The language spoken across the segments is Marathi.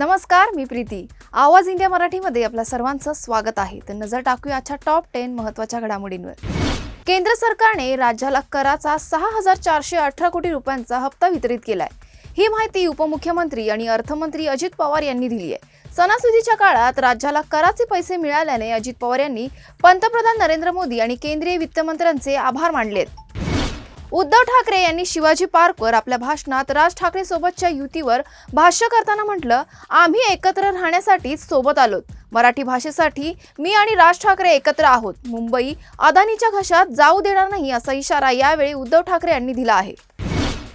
नमस्कार मी प्रीती. आवाज इंडिया मराठीमध्ये आपल्या सर्वांचं स्वागत आहे. तर नजर टाकूया आजच्या टॉप टेन महत्त्वाच्या घडामोडींवर. केंद्र सरकारने राज्याला कराचा सहा हजार चारशे अठरा कोटी रुपयांचा हप्ता वितरित केलाय. ही माहिती उपमुख्यमंत्री आणि अर्थमंत्री अजित पवार यांनी दिली आहे. सणासुदीच्या काळात राज्याला कराचे पैसे मिळाल्याने अजित पवार यांनी पंतप्रधान नरेंद्र मोदी आणि केंद्रीय वित्तमंत्र्यांचे आभार मानलेत. उद्धव ठाकरे यांनी शिवाजी पार्कवर आपल्या भाषणात राज ठाकरे सोबतच्या युतीवर भाष्य करताना म्हटलं आम्ही एकत्र राहण्यासाठीच सोबत आलोत. मराठी भाषेसाठी मी आणि राज ठाकरे एकत्र आहोत. मुंबई अदानीच्या घशात जाऊ देणार नाही असा इशारा यावेळी उद्धव ठाकरे यांनी दिला आहे.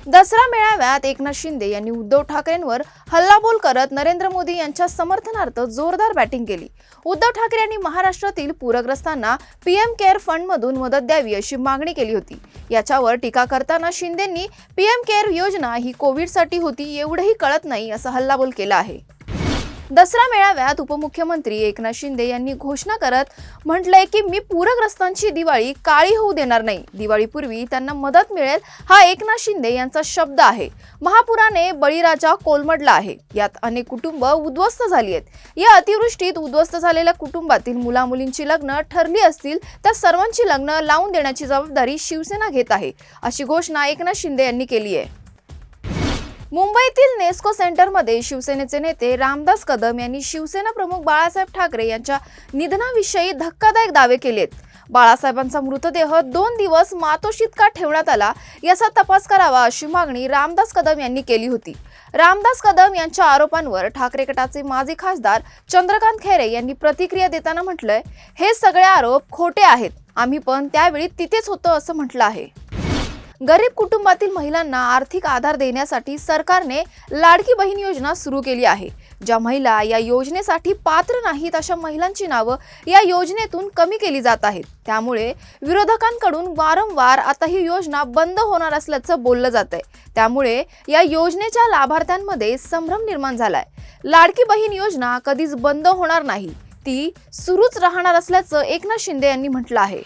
दसरा मेळाव्यात एकनाथ शिंदे यांनी उद्धव ठाकरेंवर हल्लाबोल करत नरेंद्र मोदी यांच्या समर्थनार्थ जोरदार बॅटिंग केली. उद्धव ठाकरे यांनी महाराष्ट्रातील पूरग्रस्तांना पीएम केअर फंडमधून मदत द्यावी अशी मागणी केली होती. याच्यावर टीका करताना शिंदेंनी पीएम केअर योजना ही कोविडसाठी होती एवढंही कळत नाही असं हल्लाबोल केला आहे. दसरा मेळाव्यात उपमुख्यमंत्री एकनाथ शिंदे यांनी घोषणा करत म्हटलंय की मी पूरग्रस्तांची दिवाळी काळी होऊ देणार नाही. दिवाळीपूर्वी त्यांना मदत मिळेल हा एकनाथ शिंदे यांचा शब्द आहे. महापुराने बळीराजा कोलमडला आहे. यात अनेक कुटुंब उद्ध्वस्त झाली आहेत. या अतिवृष्टीत उद्ध्वस्त झालेल्या कुटुंबातील मुलामुलींची लग्न ठरली असतील तर सर्वांची लग्न लावून देण्याची जबाबदारी शिवसेना घेत आहे अशी घोषणा एकनाथ शिंदे यांनी केली आहे. मुंबईतील नेस्को सेंटरमध्ये शिवसेनेचे नेते रामदास कदम यांनी शिवसेना प्रमुख बाळासाहेब ठाकरे यांच्या निधनाविषयी धक्कादायक दावे केलेत. बाळासाहेबांचा मृतदेह दोन दिवस मातोशीत का ठेवण्यात आला याचा तपास करावा अशी मागणी रामदास कदम यांनी केली होती. रामदास कदम यांच्या आरोपांवर ठाकरे गटाचे माजी खासदार चंद्रकांत खैरे यांनी प्रतिक्रिया देताना म्हटलंय हे सगळे आरोप खोटे आहेत. आम्ही पण त्यावेळी तिथेच होतो असं म्हटलं आहे. गरीब कुटुंबातील महिलांना आर्थिक आधार देण्यासाठी सरकारने लाडकी बहीण योजना सुरू केली आहे. ज्या महिला या योजनेसाठी पात्र नाहीत अशा महिलांची नावं या योजनेतून कमी केली जात आहेत. त्यामुळे विरोधकांकडून वारंवार आता ही योजना बंद होणार असल्याचं बोललं जात आहे त्यामुळे या योजनेच्या लाभार्थ्यांमध्ये संभ्रम निर्माण झालाय. लाडकी बहीण योजना कधीच बंद होणार नाही. ती सुरूच राहणार असल्याचं एकनाथ शिंदे यांनी म्हटलं आहे.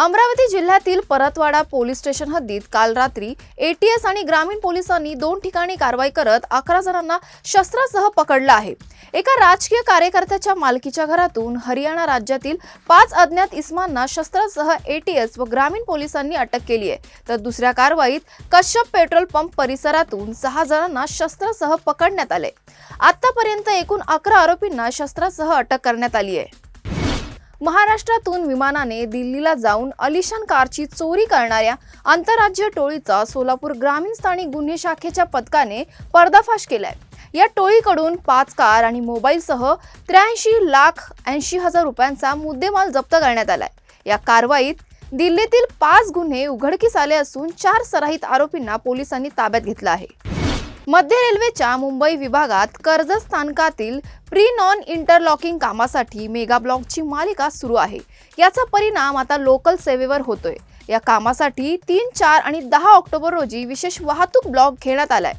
अमरावती जिल्ह्यातील परतवाडा पोलीस स्टेशन हद्दीत काल रात्री एटीएस आणि ग्रामीण पोलिसांनी दोन ठिकाणी कारवाई करत अकरा जणांना शस्त्रासह पकडलं आहे. एका राजकीय कार्यकर्त्याच्या मालकीच्या घरातून हरियाणा राज्यातील पाच अज्ञात इस्मांना शस्त्रासह एटीएस व ग्रामीण पोलिसांनी अटक केली आहे. तर दुसऱ्या कारवाईत कश्यप पेट्रोल पंप परिसरातून सहा जणांना शस्त्रासह पकडण्यात आले. आतापर्यंत एकूण अकरा आरोपींना शस्त्रासह अटक करण्यात आली आहे. महाराष्ट्रातून विमानाने दिल्लीला जाऊन अलिशान कारची चोरी करणाऱ्या आंतरराज्य टोळीचा सोलापूर ग्रामीण स्थानिक गुन्हे शाखेच्या पथकाने पर्दाफाश केलाय. या टोळीकडून पाच कार आणि मोबाईलसह त्र्याऐंशी लाख ऐंशी हजार रुपयांचा मुद्देमाल जप्त करण्यात आलाय. या कारवाईत दिल्लीतील पाच गुन्हे उघडकीस आले असून चार सराहित आरोपींना पोलिसांनी ताब्यात घेतलं आहे. मध्य रेल्वेच्या मुंबई विभागात कर्जत स्थानकातील प्री नॉन इंटरलॉकिंग कामासाठी मेगा ब्लॉकची मालिका सुरू आहे. याचा परिणाम आता लोकल सेवेवर होतोय. या कामासाठी तीन चार आणि दहा ऑक्टोबर रोजी विशेष वाहतूक ब्लॉक घेण्यात आलाय.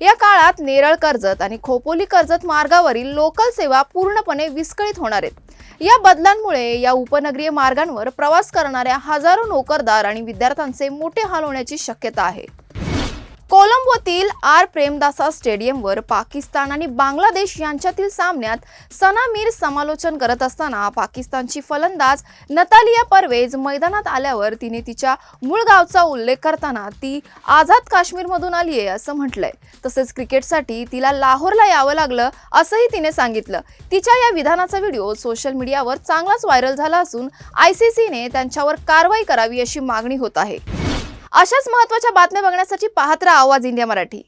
या काळात नेरळ कर्जत आणि खोपोली कर्जत मार्गावरील लोकल सेवा पूर्णपणे विस्कळीत होणार आहेत. या बदलांमुळे या उपनगरीय मार्गांवर प्रवास करणाऱ्या हजारो नोकरदार आणि विद्यार्थ्यांचे मोठे हाल होण्याची शक्यता आहे. कोलंबोतील आर प्रेमदासा स्टेडियमवर पाकिस्तान आणि बांगलादेश यांच्यातील सामन्यात सनामीर समालोचन करत असताना पाकिस्तानची फलंदाज नतालिया परवेज मैदानात आल्यावर तिने तिच्या मूळ गावचा उल्लेख करताना ती आझाद काश्मीरमधून आली आहे असं म्हटलंय. तसेच क्रिकेटसाठी तिला लाहोरला यावं लागलं असंही तिने सांगितलं. तिच्या या विधानाचा व्हिडिओ सोशल मीडियावर चांगलाच व्हायरल झाला असून आय सी सीने त्यांच्यावर कारवाई करावी अशी मागणी होत आहे. अशाच महत्त्वाच्या बातम्या बघण्यासाठी पाहत राहा आवाज इंडिया मराठी.